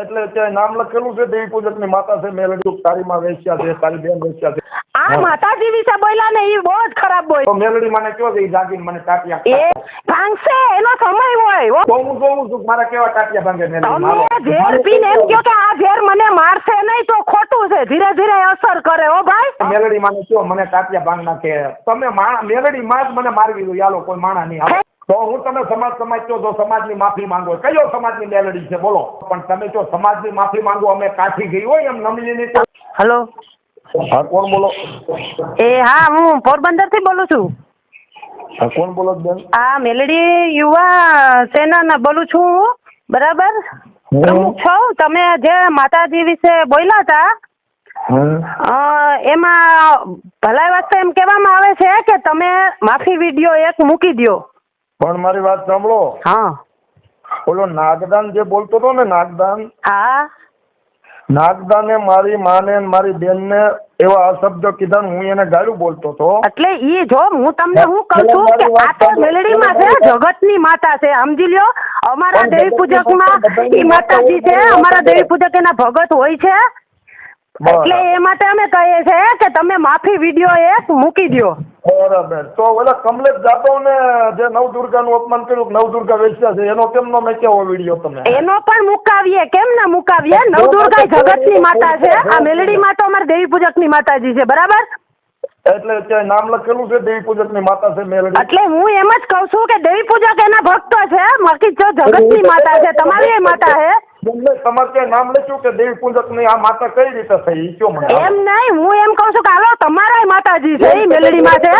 એટલે ત્યાં નામ લખેલું છે દેવી પૂજકની માતા છે મેલડી તારી માં વેચ્યા છે તારી બેન વેચ્યા છે. આ માતાજી વિશે બોલ્યા ને એ બહુ જ ખરાબ બોલ. મેલડી મને કયો છે જાગીને મને ટાટિયા એ ભાંગશે એનો સમય હોય. તો હું જોઉં છું મારા કેવા ટાટિયા ભાંગે મેલડી તમે. ઝેર પીને એમ કહો કે આ ઝેર મને મારશે નહીં તો ખોટું છે. ધીરે ધીરે અસર કરે હો ભાઈ. મેલડી મને કયો મને ટાટિયા ભાંગ નાખે. તમે માણા મેલડી માં જ મને મારવી દો યાલો કોઈ માણા નહીં આવે તો હું તમે સમાજ સમાજ કયો તો સમાજની માફી માંગો કયો સમાજની મેલડી છે બોલો. પણ તમે જો સમાજની માફી માંગો અમે કાઠી ગઈ હોય એમ નમલીની તો હલો. હા કોણ બોલો? એ હા હું પોરબંદરથી બોલું છું. હા કોણ બોલો બેન? આ મેલડી યુવા સેનાના બોલું છું બરાબર? પ્રમુખ છો? તમે જે માતાજી વિશે બોલ્યા હતા એમાં ભલાઈ વાસ્તે એમ કહેવામાં આવે છે કે તમે માફી વીડિયો એક મૂકી દ્યો. પણ મારી વાત સાંભળો. હા. ઓલો નાગદાન જે બોલતો હતો ને નાગદાન? હા. નાગદાને મારી માને મારી બેનને એવા અશબ્દ કીધા હું એને ગાળું બોલતો હતો. એટલે ઈ જો હું તમને હું. કહું છું કે આ તો મેલડીમાં છે જગતની માતા છે. સમજી લ્યો અમારા દેવી પૂજકમાં ઈ માતાજી છે. અમારા દેવી પૂજક એના ભગત હોય છે. એટલે એ માટે અમે કહીએ છીએ કે તમે માફી વીડિયો એક મૂકી દો બરાબર. તો ઓલા કમલેશ જાદવ ને જે નવદુર્ગાનું અપમાન કર્યું નવદુર્ગા વેચ્યા છે એનો કેમ નો મેક્યો વીડિયો તમે? એનો પણ મુકાવીએ. કેમ ના મુકાવીએ? નવદુર્ગા જગતની માતા છે. આ મેલડીમાં તો અમારે દેવી પૂજકની માતાજી છે. બરાબર? એટલે ત્યાં નામ લખેલું છે દેવી પૂજકની માતા છે મેલડી. એટલે હું એમ જ કહું છું કે દેવી પૂજક એના ભક્તો છે બાકી જો જગતની માતા છે તમારી માતા છે. એમને તમારે નામ લખ્યું કે દેવી પૂજકની આ માતા કઈ રીતે થઈ? કયો મને એમ નહીં હું એમ કહું છું કે હાલો તમારા માતાજી છે એ મેલડીમાં છે.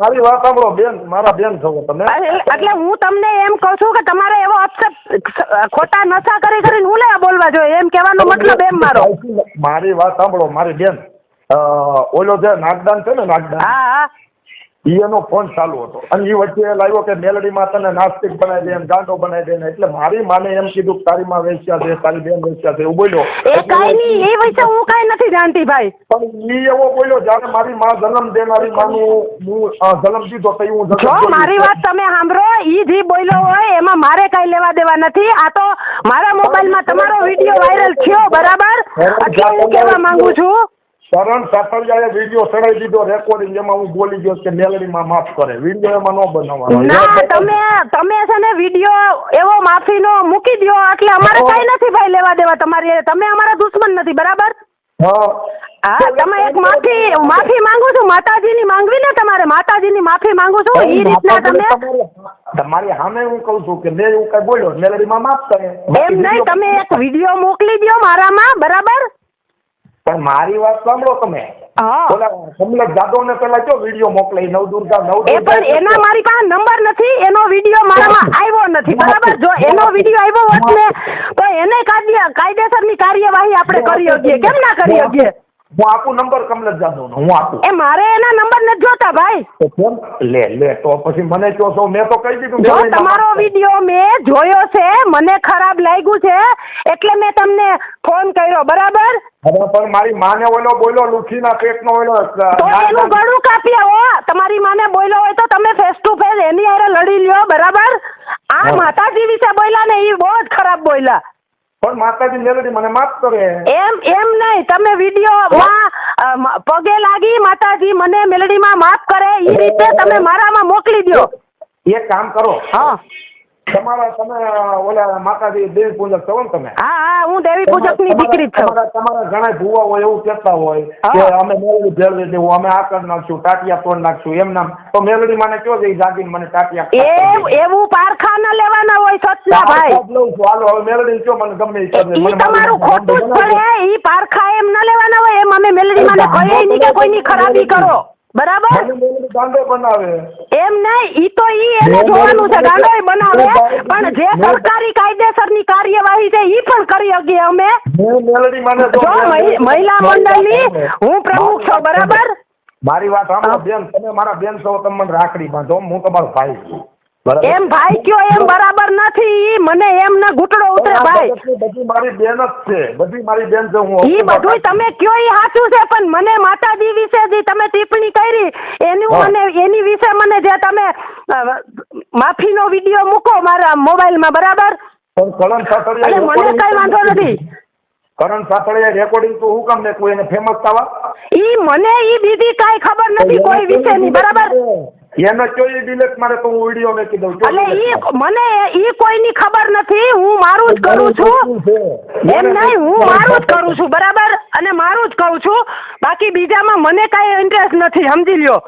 મારી વાત સાંભળો બેન મારા બેન છો તમે. એટલે હું તમને એમ કહું છું કે તમારે એવો અપશબ્દ ખોટા નશા કરી કરીને હું લેવા બોલવા જોઈએ? એમ કહેવાનો મતલબ એમ મારો. મારી વાત સાંભળો મારી બેન. ઓલો જે નાગદાન છે ને નાગદાન. હા હા. ઈ એનો ફોન ચાલુ હતો. અને એ વચ્ચે લાવ્યો કે મેલડી માતાને નાસ્તિક બનાવી દે એમ ગાંડો બનાવી દે ને એટલે મારી માને એમ કીધું તારી માં વેચ્યા છે તારી બેન વેચ્યા છે એવું બોલ્યો. એ કાંઈ નહીં એ વિશે હું કાંઈ નથી જાણતી ભાઈ. પણ એ એવો બોલ્યો જ્યારે મારી માં જન્મ દેનારી માનું હું જન્મ દીધો તો હું જન્મ મારી વાત તમે સાંભળો ઈ જે બોલ્યો હોય એમાં મારે કઈ લેવા દેવા નથી. આ તો મારા મોબાઈલમાં તમારો વીડિયો વાયરલ થયો બરાબર? એટલે હું કહેવા માંગુ છું? શરણ સાતરિયાએ વીડિયો સડાઈ દીધો રેકોર્ડિંગ એમાં હું બોલી ગયો કે મેલડી માં માફ કરે. વીડિયો એમાં ન બનાવવાનો. ના તમે તમે છે ને વીડિયો એવો માફીનો મૂકી દો એટલે અમારે કઈ નથી ભાઈ લેવા દેવા તમારી તમે અમારા દુશ્મન નથી બરાબર? હા. તમે એક માફી માફી માંગુ છું માતાજીની માંગવી ને તમારે માતાજીની માફી માંગુ છું એ રીતના તમે તમારી સામે હું કહું છું કે મેં એવું કઈ બોલ્યો મેલડી માં માફ કરે. એમ નહીં તમે એક વીડિયો મોકલી દ્યો મારામાં બરાબર? પણ મારી વાત સાંભળો તમે. ઓલા કમલેશ જાદવ ને પેલા કયો વીડિયો મોકલે ઈ નવદુર્ગા એ પણ એના મારી પાસે નંબર નથી એનો વીડિયો મારામાં આવ્યો નથી. બરાબર? જો એનો વીડિયો આવ્યો હોત ને તો એને કાયદે કાયદેસરની કાર્યવાહી આપણે કરી શકીએ. કેમ ના કરી શકીએ? હું આપું નંબર કમલેશ જાદવ નો હું આપું. એ મારે એના નંબર નથી જોતા ભાઈ. તો કેમ લે લે તો પછી મને કહો છો મેં તો કહી દીધું જો તમારો વિડિયો મેં જોયો છે મને ખરાબ લાગ્યું છે એટલે મેં તમને ફોન કર્યો બરાબર? હવે પણ મારી માને ઓલો બોલ્યો લુખીના પેટનો ઓલો તો એનું ગળું કાપી આવો તમારી માને બોલ્યો હોય તો તમે ફેસ ટુ ફેસ એની હારે લડી લ્યો બરાબર? આ માતાજી વિશે બોલ્યા ને એ બહુ જ ખરાબ બોલ્યા. પણ માતાજી મેલડી મને માફ કરે. એમ એમ નહીં તમે વીડિયો માં પગે લાગી માતાજી મને મેલડીમાં માફ કરે એ રીતે તમે મારામાં મોકલી દો એક કામ કરો. હા. તમારા તમે ઓલા માતાજી દેવી પૂજક છો ને તમે? હા હા હું દેવી પૂજકની દીકરી છું. તમારા તમારા ઘણા ભૂવા હોય એવું કહેતા હોય કે અમે મેલડી ભેળવી દેવું અમે આ કરી નાખશું ટાટિયા તોડ નાખશું એમ નામ. તો મેલડી મને કયો છે જાગીને મને ટાટિયા એ એવું પારખા ન લેવાના હોય સચના ભાઈ. લઉં છું. હાલો હવે મેલડી કયો મને ગમે તમારું ખોટું પડે ઈ પારખા એમ ન લેવાના હોય એમ અમે મેલડી મને કહીએ નહીં કે કોઈની ખરાબી કરો. બરાબર? બનાવે. એમ નહીં ઈ તો ઈ એને જોવાનું છે ગાંડોય બનાવે પણ જે સરકારી કાયદેસરની કાર્યવાહી છે ઈ પણ કરી શકીએ અમે. જો મહિલા મંડળની હું પ્રમુખ છું બરાબર? મારી વાત સાંભળો બેન તમે મારા બેન છો તમને રાખડી બાંધો હું તમારો ભાઈ છું. એમ ભાઈ કયો એમ બરાબર નથી મને એમ ના ઘૂંટડો ઉતરે ભાઈ. બધી મારી બેન જ છે. બધી મારી બેન છે હું ઈ બધું તમે કયો ઈ સાચું છે પણ મને માતાજી વિશે જે તમે ટિપ્પણી કરી એનું મને એની વિશે મને જે તમે માફીનો વીડિયો મૂકો મારા મોબાઈલમાં બરાબર? પણ કરણ એટલે મને કઈ વાંધો નથી. કરણ સાતળિયા રેકોર્ડિંગ તો હું કામ ને કોઈ એને ફેમસ થવા? ઈ મને ઈ બીજી કાઈ ખબર નથી કોઈ વિશેની બરાબર? એને ચોઈ ડિલેટ મારે તો હું વીડિયો મેકી દઉં એટલે ઈ મને ઈ કોઈની ખબર નથી હું મારું જ કરું છું. એમ નહીં હું મારું જ કરું છું બરાબર? અને મારું જ કહું છું. બાકી બીજામાં મને કાંઈ ઇન્ટરેસ્ટ નથી સમજી લ્યો.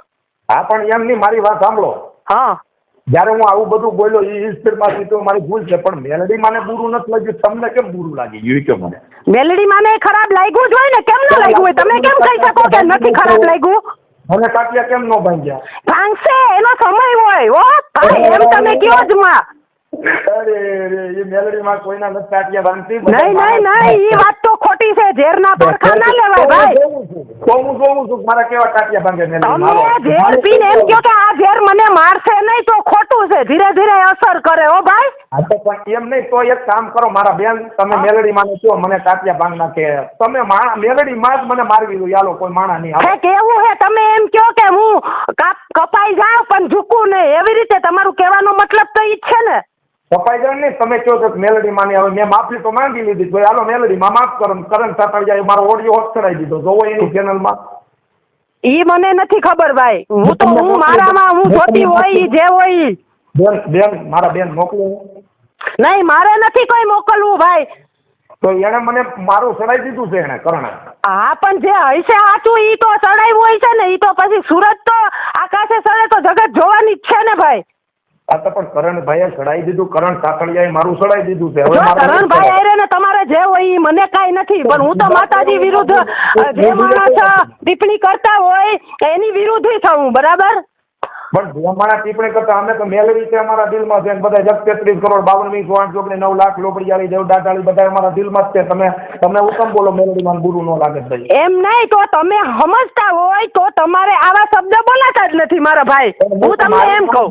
હા પણ એમ નહીં મારી વાત સાંભળો. હા. જ્યારે હું આવું બધું બોલ્યો એ સ્પીડમાંથી તો મારી ભૂલ છે પણ મેલડી માને બુરું નથી લાગ્યું. તમને કેમ બુરું લાગી? ગયું કે મને. મેલડી માને ખરાબ લાગ્યું જ હોય ને કેમ ન લાગ્યું હોય? તમે કેમ કહી શકો કે નથી ખરાબ લાગ્યું? મને કાટિયા કેમ ન ભાંગ્યા ભાંગશે એનો સમય હોય હો. ભાઈ એમ તમે કયો જ માં. અરે રે એ મેલડીમાં કોઈના નથી કાટિયા ભાંગતી નહીં નહીં નહીં ઈ વાત તો ખોટી છે. ઝેરના પડખા ના લેવાય ભાઈ. તો હું જોઉં છું. મારા કેવા કાટિયા ભાંગે મેલડી તમે ઝેર પીને એમ કહો કે આ ઝેર મને મારશે નહીં તો ખોટું છે. ધીરે ધીરે અસર કરે હો ભાઈ. હા તો પણ એમ નહીં તો એક કામ કરો મારા બેન તમે મેલડી માને છો મને કાટિયા ભાંગ નાખે. તમે માણા મેલડી માં જ મને મારવી દો યાલો કોઈ માણા નહીં આવે કેવું હે? તમે એમ કહો કે હું કપાઈ જાઉં પણ ઝૂકું નહીં. એવી રીતે તમારું કહેવાનો મતલબ તો ઈ છે ને. કપાઈ જાય નહીં તમે કહો છો મેલડી માં હવે મેં માફી તો માંગી લીધી. ભાઈ હાલો મેલડી માં માફ કરો કરણ જાય મારો ઓડિયો હોત કરાવી દીધો. જોવો એની ચેનલમાં ઈ મને નથી ખબર ભાઈ. હું તો હું મારામાં હું જોતી હોય જે હોય બેન બેન મારા બેન મોકલું નહીં મારે નથી કોઈ મોકલવું ભાઈ. તો એને મને મારું સડાઈ દીધું છે એને કરણે. હા પણ જે હશે સાચું ઈ તો સડાયું હોય છે ને ઈ તો પછી સુરત તો આકાશે સડે તો જગત જોવાની જ છે ને ભાઈ. આ તો પણ કરણભાઈએ સડાઈ દીધું કરણ સાતળિયાએ મારું સડાઈ દીધું છે. હવે કરણભાઈ કરવાનું? ને તમારે જે હોય ઈ મને કાઈ નથી પણ હું તો માતાજી વિરુદ્ધ જે માણસ ટિપ્પણી કરતા હોય એની વિરુદ્ધ થવું બરાબર? પણ ભલામણા ટિપ્પણી કરતા અમે તો મેલવી છે અમારા દિલમાં છે બધા જગ તેત્રીસ કરોડ બાવન વીસ વાણ ચોકડી નવ લાખ લોપડિયાળી દેવ દાટાળી બધા અમારા દિલમાં જ છે. તમે તમને ઉત્તમ બોલો મેલડીમાં ગુરુ ન લાગે ભાઈ એમ નહીં તો તમે સમજતા હોય તો તમારે આવા શબ્દ બોલાતા જ નથી મારા ભાઈ. હું તમને એમ કહું.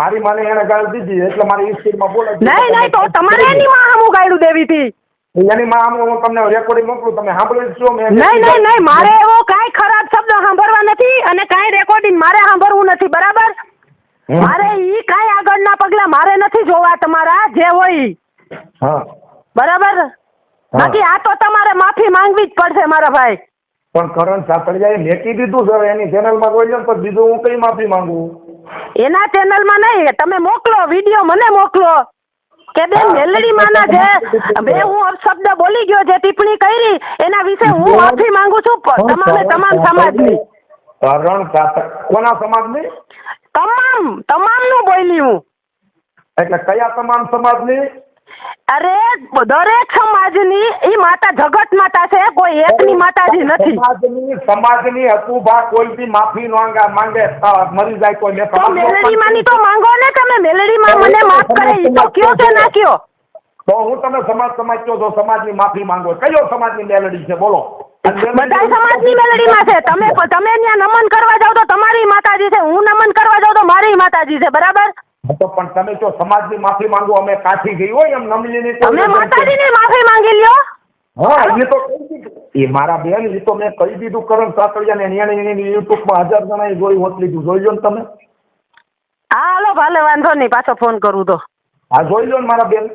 મારી માને એને ગાળ દીધી એટલે મારી ઈ સ્પીડમાં બોલે નહીં નહીં તો તમારે એની માં હું ગાળું દેવી હતી. એની માં હું તમને રેકોર્ડિંગ મોકલું તમે સાંભળ્યું છો મેં નહીં નહીં નહીં મારે એવો કાંઈ ખરાબ શબ્દ સાંભળવા નથી અને કાંઈ રેકોર્ડિંગ મારે સાંભળવું નથી બરાબર? મારે ઈ કાંઈ આગળના પગલા મારે નથી જોવા તમારા જે હોય. હા. બરાબર? બાકી આ તો તમારે માફી માંગવી જ પડશે મારા ભાઈ. પણ કરણ સાતળિયાએ મેકી દીધું સર એની ચેનલમાં કોઈ લો તો બીજું હું કઈ માફી માંગુ? એના ચેનલમાં નહીં તમે મોકલો વીડિયો મને મોકલો. કે બેન મેલડી માના જે બે હું અપશબ્દ બોલી ગયો જે ટિપ્પણી કરી એના વિશે હું માફી માંગુ છું તમામે તમામ સમાજની. કારણ કોના સમાજની? તમામ તમામનું બોલી હું એટલે કયા તમામ સમાજની? અરે દરેક સમાજની એ માતા જગત માતા છે કોઈ એકની માતાજી નથી. સમાજની સમાજની હકુભા કોઈથી માફી માંગા માંગે મરી જાય કોઈ મેં તો મેલડી માની તો માંગો ને તમે મેલડી માં મને માફ કરે ઈ તો કયો કે ના કયો તો હું તમે સમાજ સમાજ કયો છો સમાજની માફી માંગો. કયો સમાજની મેલડી છે બોલો. બધા સમાજની મેલડીમાં છે. તમે તમે ત્યાં નમન કરવા જાવ તો તમારી માતાજી છે હું નમન કરવા જાવ તો મારી માતાજી છે બરાબર? હા, તો પણ તમે જો સમાજની માફી માંગો અમે કાઠી ગઈ હોય એમ નમલીની કોઈ તમે. માતાજીની માફી માંગી લ્યો. હા એ તો કહી દીધું. એ મારા બેન એ તો મેં કહી દીધું કરણ સાતળિયા ને એને એની યુટ્યુબમાં હજાર જણાએ જોઈ હોત લીધું. જોઈ લો ને તમે. હા હાલો ભલે વાંધો નહીં પાછો ફોન કરું તો. હા જોઈ લો ને મારા બેન.